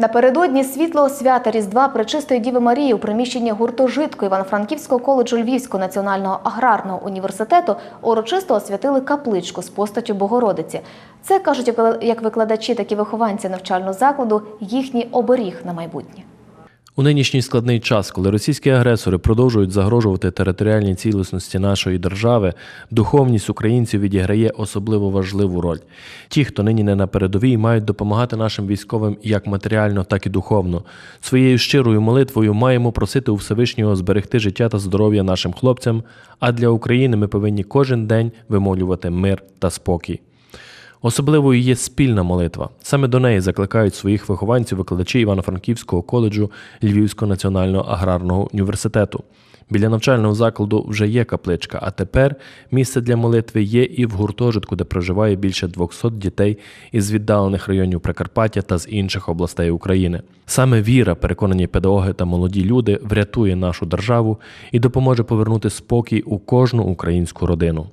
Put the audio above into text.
Напередодні світлого свята Різдва Пречистої Діви Марії у приміщенні гуртожитку Івано-Франківського коледжу Львівського національного аграрного університету урочисто освятили капличку з постаттю Богородиці. Це кажуть як викладачі, так і вихованці навчального закладу їхній оберіг на майбутнє. У нинішній складний час, коли російські агресори продовжують загрожувати територіальній цілісності нашої держави, духовність українців відіграє особливо важливу роль. Ті, хто нині не на передовій, мають допомагати нашим військовим як матеріально, так і духовно. Своєю щирою молитвою маємо просити у Всевишнього зберегти життя та здоров'я нашим хлопцям. А для України ми повинні кожен день вимолювати мир та спокій. Особливою є спільна молитва. Саме до неї закликають своїх вихованців викладачі Івано-Франківського коледжу Львівського національного аграрного університету. Біля навчального закладу вже є капличка, а тепер місце для молитви є і в гуртожитку, де проживає більше 200 дітей із віддалених районів Прикарпаття та з інших областей України. Саме віра, переконані педагоги та молоді люди, врятує нашу державу і допоможе повернути спокій у кожну українську родину.